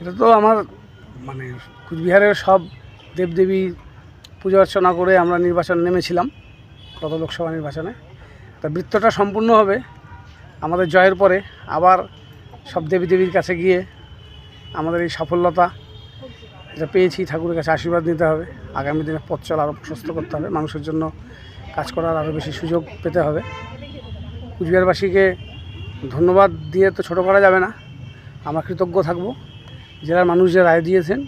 এটা তো আমার মানে কুচবিহারের সব দেবদেবী পূজা অর্চনা করে আমরা নির্বাচন নেমেছিলাম গত লোকসভা নির্বাচনে। তা বৃত্তটা সম্পূর্ণ হবে আমাদের জয়ের পরে আবার সব দেবী দেবীর কাছে গিয়ে আমাদের এই সাফল্যতা এটা পেয়েছি, ঠাকুরের কাছে আশীর্বাদ নিতে হবে। আগামী দিনে পথ চলা আরও প্রশস্ত করতে হবে, মানুষের জন্য কাজ করার আরও বেশি সুযোগ পেতে হবে। কুচবিহারবাসীকে ধন্যবাদ দিয়ে তো ছোটো করা যাবে না। আমরা কৃতজ্ঞ থাকব। জেলার মানুষ যে রায় দিয়েছেন,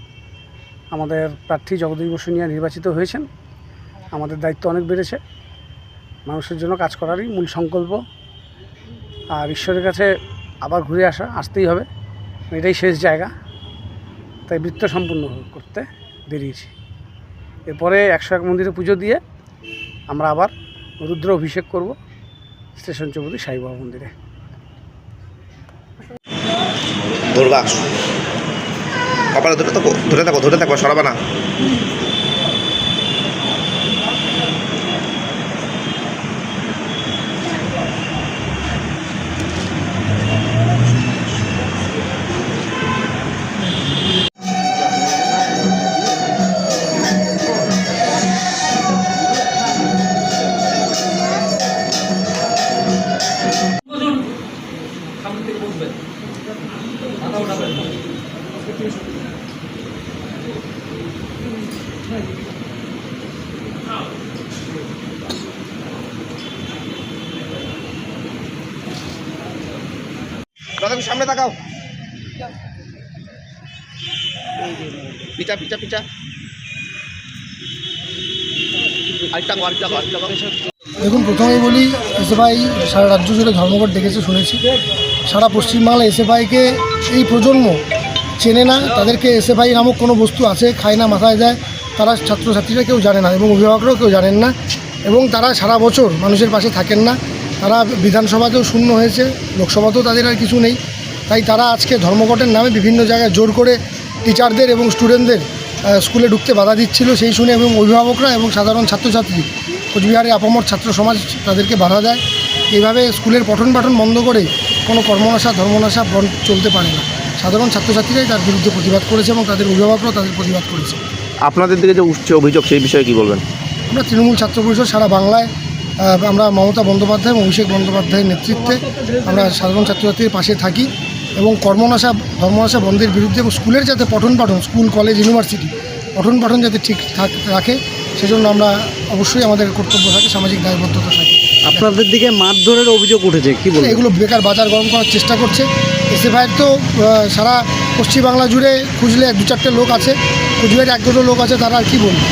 আমাদের প্রার্থী জগদীশ বসুনিয়া নির্বাচিত হয়েছেন, আমাদের দায়িত্ব অনেক বেড়েছে। মানুষের জন্য কাজ করারই মূল সংকল্প। আর ঈশ্বরের কাছে আবার ঘুরে আসা, আসতেই হবে। এটাই শেষ জায়গা। তাই বৃত্ত সম্পূর্ণ করতে বেরিয়েছি। এরপরে একশো এক মন্দিরে পুজো দিয়ে আমরা আবার রুদ্র অভিষেক করব স্টেশন চৌপতি সাইবাবা মন্দিরে। ধরবা কপালে ধরে থাকো ধরে থাকো ধরে থাকো সরাবা না। সামনে তাকাও পিচা পিচা পিচা আরেকটা আরেকটা আরেকটা। দেখুন প্রথমেই বলি, এসএফআই সারা রাজ্য জুড়ে ধর্মঘট ডেকেছে শুনেছি। সারা পশ্চিমবাংলা এসএফআইকে এই প্রজন্ম চেনে না। তাদেরকে এসএফআই নামক কোনো বস্তু আছে, খায় না, মাথায় দেয় তারা ছাত্রছাত্রীরা কেউ জানে না এবং অভিভাবকরাও কেউ জানেন না এবং তারা সারা বছর মানুষের পাশে থাকেন না। তারা বিধানসভাতেও শূন্য হয়েছে, লোকসভাতেও তাদের আর কিছু নেই। তাই তারা আজকে ধর্মঘটের নামে বিভিন্ন জায়গায় জোর করে টিচারদের এবং স্টুডেন্টদের স্কুলে ঢুকতে বাধা দিচ্ছিল সেই শুনে এবং অভিভাবকরা এবং সাধারণ ছাত্রছাত্রী কোচবিহারে আপামর ছাত্র সমাজ তাদেরকে বাধা দেয়। এইভাবে স্কুলের পঠন পাঠন বন্ধ করে কোনো কর্মনাশা ধর্মনাশা বন্ধ চলতে পারে না। সাধারণ ছাত্রছাত্রীরাই তার বিরুদ্ধে প্রতিবাদ করেছে এবং তাদের অভিভাবকরাও তাদের প্রতিবাদ করেছে। আপনাদের দিকে যে উঠছে অভিযোগ সেই বিষয়ে কি বলবেন? আমরা তৃণমূল ছাত্র পরিষদ সারা বাংলায় আমরা মমতা বন্দ্যোপাধ্যায় এবং অভিষেক বন্দ্যোপাধ্যায়ের নেতৃত্বে আমরা সাধারণ ছাত্রছাত্রীর পাশে থাকি। এবং কর্মনাশা ধর্মনাশা বন্ধের বিরুদ্ধে এবং স্কুলের যাতে পঠন পাঠন স্কুল কলেজ ইউনিভার্সিটি পঠন পাঠন যাতে ঠিক থাক রাখে সেজন্য আমরা অবশ্যই আমাদের কর্তব্য থাকে সামাজিক দায়বদ্ধতা থাকে। আপনাদের দিকে মারধরের অভিযোগ উঠেছে কি বলবেন? এগুলো বেকার বাজার গরম করার চেষ্টা করছে। এসএফআইয়ের তো সারা পশ্চিমবাংলা জুড়ে খুঁজলে দু চারটে লোক আছে কুচবিহারে এক দুটো লোক আছে তারা আর কী বলবে?